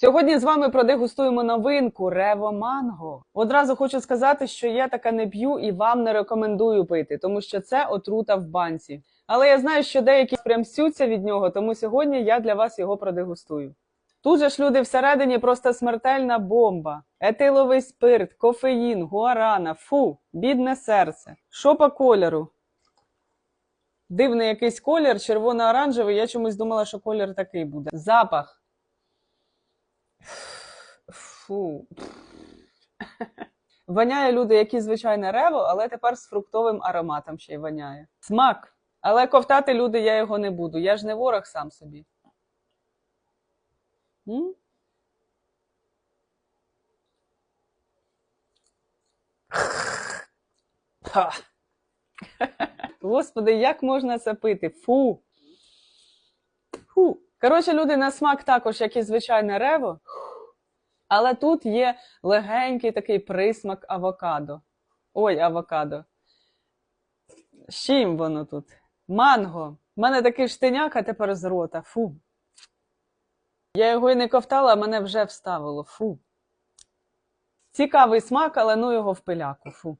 Сьогодні з вами продегустуємо новинку Рево Манго. Одразу хочу сказати, що я таке не п'ю і вам не рекомендую пити, тому що це отрута в банці. Але я знаю, що деякі прям сються від нього, тому сьогодні я для вас його продегустую. Тут же ж люди всередині просто смертельна бомба. Етиловий спирт, кофеїн, гуарана, фу, бідне серце. Що по кольору? Дивний якийсь колір, червоно-оранжевий. Я чомусь думала, що колір такий буде. Запах. Фу. Воняє люди, які звичайне рево, але тепер з фруктовим ароматом ще й воняє. Смак. Але ковтати люди я його не буду. Я ж не ворог сам собі. М? Господи, як можна це пити? Фу. Коротше, люди на смак також, як і звичайне рево. Але тут є легенький такий присмак авокадо. Ой, авокадо. З чим воно тут? Манго. У мене такий штиняк, а тепер з рота. Фу. Я його і не ковтала, а мене вже вставило. Фу. Цікавий смак, але ну його в пиляку. Фу.